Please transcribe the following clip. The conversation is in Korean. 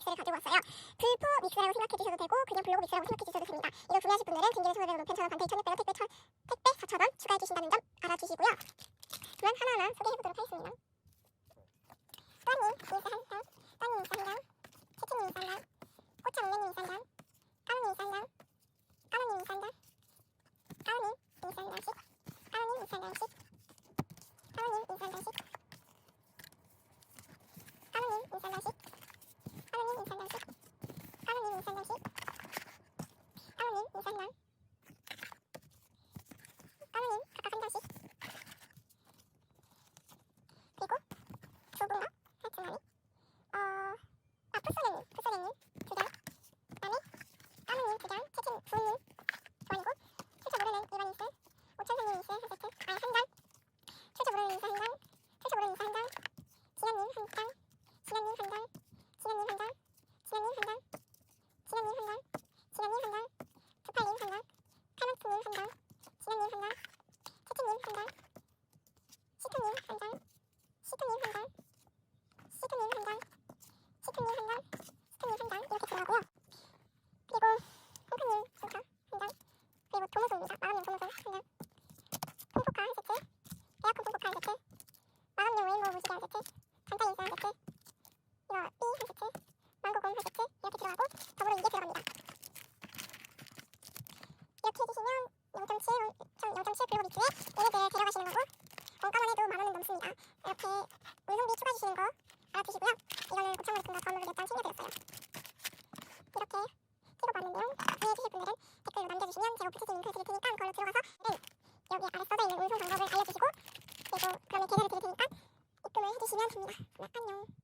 믹스를 가지고 왔어요. 불포 믹스라고 생각해 주셔도 되고 그냥 블로그 믹스라고 생각해 주셔도 됩니다. 이걸 구매하실 분들은 등기를 소개로 높은 천원 반대 1,600원 택배 천 택배 4,000원 추가해 주신다는 점 알아주시고요. 그럼 하나하나 소개해 보도록 하겠습니다. 또한님 인스 한 장, 또한님 인스 한 장, 채채님 인스 한 장, 꽃차 옥매님 인스 한 장, 까누님 인스 한 장, 까누님 인스 한 장, 까누님 인스 한 장씩, 까누님 인스 한 장씩, 까누님 인스 한 장씩, 까누님 인스 한 장씩, 까누님 인스 한 장씩, 까누님 인스 한 장씩, 까누님 인스 한 장, 까누님 각각 한 장씩, 그리고 두 분과 하여튼 간에 어, 아 풋소네님, 풋소네님 두 장, 그다음에 까누님 두 장, 채채님 부님 교환이고 출처 모르는 이번 인스, 오천사님 인스 한 세트, 아한 장, 출처 모르는 인스 한 장, 출처 모르는 인스 한 장, 진현님 한 장, 진현님 한 장, 진현님 한 장, 진현님 한 장, 진현님 한 장, 진현님 한 장, 두팔님 한 장, 칼만트님 한 장, 진현님 한 장, 채채님 한 장, 이렇게 해주시면 0.7, 0.7 블로그 비트에 얘네들 넘습니다. 이렇게 운송비 추가 주시는 거 알아두시고요. 이거는 고창물품과 건물을 몇장 챙겨드렸어요. 이렇게 찍어봤는데요. 이해해 주실 분들은 댓글로 남겨주시면 제가 붙여진 링크 드릴 테니까 그걸로 들어가서 여기 아래 써져 있는 운송 방법을 알려주시고 그리고 그러면 계좌를 드릴 테니까 입금을 해주시면 됩니다. 안녕.